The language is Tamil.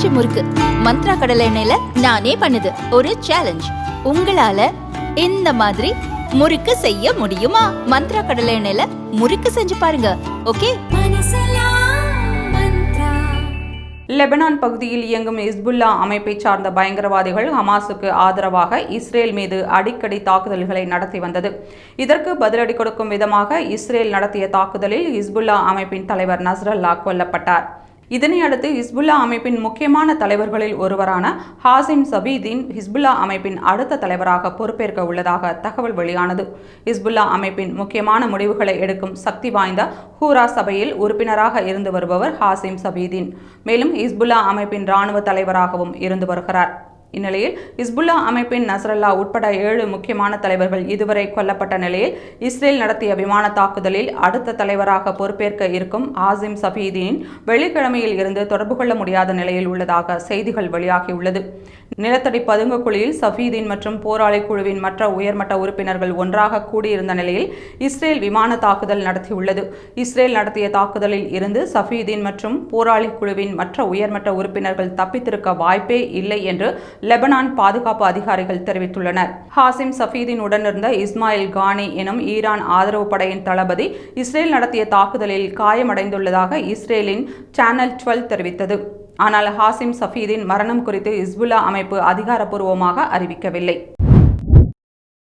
பஞ்சு முறுக்கு. மந்த்ரா கடலை எண்ணெயில நானே பண்ணுது. ஒரு சேலஞ்ச் உங்களால இந்த மாதிரி முறுக்கு செய்ய முடியுமா? மந்த்ரா கடலை எண்ணெயில முறுக்கு செஞ்சு பாருங்க. ஓகே? லெபனான் பகுதியில் இயங்கும் இஸ்புல்லா அமைப்பை சார்ந்த பயங்கரவாதிகள் ஹமாஸுக்கு ஆதரவாக இஸ்ரேல் மீது அடிக்கடி தாக்குதல்களை நடத்தி வந்தது. இதற்கு பதிலடி கொடுக்கும் விதமாக இஸ்ரேல் நடத்திய தாக்குதலில் இஸ்புல்லா அமைப்பின் தலைவர் நஸ்ரல்லா கொல்லப்பட்டார். இதனையடுத்து ஹிஸ்புல்லா அமைப்பின் முக்கியமான தலைவர்களில் ஒருவரான ஹாசிம் சபீதீன் ஹிஸ்புல்லா அமைப்பின் அடுத்த தலைவராக பொறுப்பேற்க உள்ளதாக தகவல் வெளியானது. ஹிஸ்புல்லா அமைப்பின் முக்கியமான முடிவுகளை எடுக்கும் சக்தி வாய்ந்த ஹூரா சபையில் உறுப்பினராக இருந்து வருபவர் ஹாசிம் சபீதீன். மேலும் ஹிஸ்புல்லா அமைப்பின் இராணுவ தலைவராகவும் இருந்து வருகிறார். இந்நிலையில் இஸ்புல்லா அமைப்பின் நசரல்லா உட்பட ஏழு முக்கியமான தலைவர்கள் இதுவரை கொல்லப்பட்ட நிலையில் இஸ்ரேல் நடத்திய விமான தாக்குதலில் அடுத்த தலைவராக பொறுப்பேற்க இருக்கும் ஆசிம் சபீதீன் வெள்ளிக்கிழமையில் இருந்து தொடர்பு கொள்ள முடியாத நிலையில் உள்ளதாக செய்திகள் வெளியாகியுள்ளது. நிலத்தடி பதுங்கு குழியில் சஃபீதீன் மற்றும் போராளி குழுவின் மற்ற உயர்மட்ட உறுப்பினர்கள் ஒன்றாக கூடியிருந்த நிலையில் இஸ்ரேல் விமான தாக்குதல் நடத்தியுள்ளது. இஸ்ரேல் நடத்திய தாக்குதலில் இருந்து சஃபீதீன் மற்றும் போராளி குழுவின் மற்ற உயர்மட்ட உறுப்பினர்கள் தப்பித்திருக்க வாய்ப்பே இல்லை என்று லெபனான் பாதுகாப்பு அதிகாரிகள் தெரிவித்துள்ளனர். ஹாசிம் சஃபீதின் உடனிருந்த இஸ்மாயில் கானி எனும் ஈரான் ஆதரவு படையின் தளபதி இஸ்ரேல் நடத்திய தாக்குதலில் காயமடைந்துள்ளதாக இஸ்ரேலின் சேனல் டுவெல் தெரிவித்தது. ஆனால் ஹாசிம் சஃபீதின் மரணம் குறித்து இஸ்புல்லா அமைப்பு அதிகாரப்பூர்வமாக அறிவிக்கவில்லை.